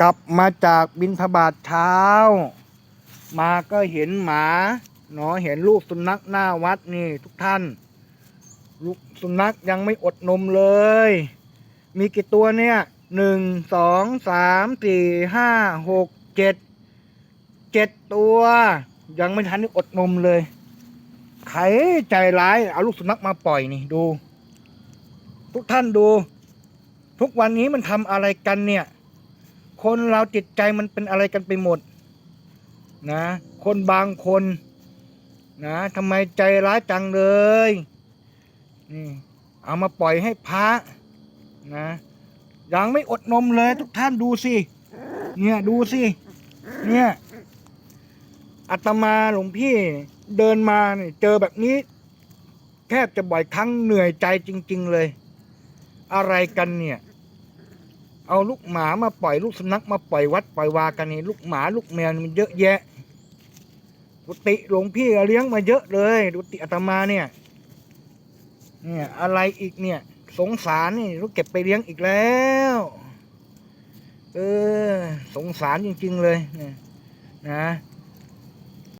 กลับมาจากบินทบาทเช้า มาก็เห็นหมาเนาะเห็นลูกสุนัขหน้าวัดนี่ทุกท่าน ลูกสุนัขยังไม่อดนมเลย มีกี่ตัวเนี่ยหนึ่งสองสามสี่ห้าหกเจ็ดเจ็ดตัว ยังไม่ทันได้อดนมเลยใครใจร้ายเอาลูกสุนัขมาปล่อยนี่ดู ทุกท่านดู ทุกวันนี้มันทำอะไรกันเนี่ย คนเราจิตใจมันเป็นอะไรกันไปหมด นะ คนบางคน นะทำไมใจร้ายจังเลยนี่เอามาปล่อยให้พระนะยังไม่อดนมเลยทุกท่านดูสิเนี่ยดูสิเนี่ยอาตมาหลวงพี่เดินมาเนี่ยเจอแบบนี้แทบจะบ่อยครั้งเหนื่อยใจจริง ๆ เลย อะไรกันเนี่ย เอาลูกหมามาปล่อยลูกสุนัขมาปล่อยวัดปล่อยวากันนี่ลูกหมาลูกแมวมันเยอะแยะกุฏิหลวงพี่เลี้ยงมาเยอะเลยกุฏิอาตมาเนี่ย เนี่ยอะไรอีกเนี่ย สงสารนี่ต้องเก็บไปเลี้ยงอีกแล้ว เออ สงสารจริง ๆ เลยนะ